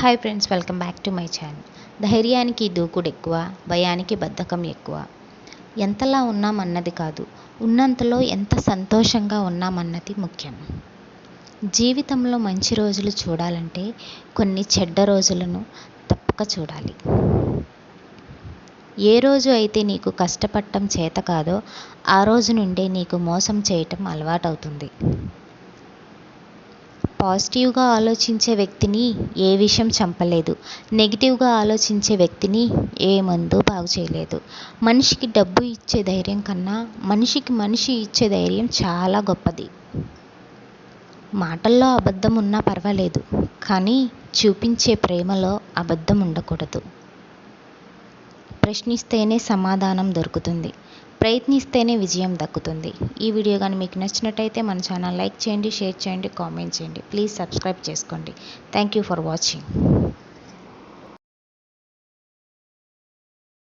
Hi friends welcome back to my channel ధైర్యానికి దూకుడు ఎక్కువ భయానికి బద్ధకం ఎక్కువ. ఎంతలా ఉన్నామన్నది కాదు ఉన్నంతలో ఎంత సంతోషంగా ఉన్నామన్నది ముఖ్యం. జీవితంలో మంచి రోజులు చూడాలంటే కొన్ని చెడ్డ రోజులను తప్పక చూడాలి. ఏ రోజు అయితే నీకు కష్టపడటం చేత కాదో ఆ రోజు నుండే నీకు మోసం చేయటం అలవాటవుతుంది. పాజిటివ్గా ఆలోచించే వ్యక్తిని ఏ విషయం చంపలేదు. నెగిటివ్గా ఆలోచించే వ్యక్తిని ఏ మందు బాగు చేయలేదు. మనిషికి డబ్బు ఇచ్చే ధైర్యం కన్నా మనిషికి మనిషి ఇచ్చే ధైర్యం చాలా గొప్పది. మాటల్లో అబద్ధం ఉన్నా పర్వాలేదు కానీ చూపించే ప్రేమలో అబద్ధం ఉండకూడదు. ప్రశ్నిస్తేనే సమాధానం దొరుకుతుంది. ప్రయత్నిస్తేనే విజయం దక్కుతుంది. ఈ వీడియో కానీ మీకు నచ్చినట్టయితే మన ఛానల్ లైక్ చేయండి షేర్ చేయండి కామెంట్ చేయండి. ప్లీజ్ సబ్స్క్రైబ్ చేసుకోండి. Thank you for watching.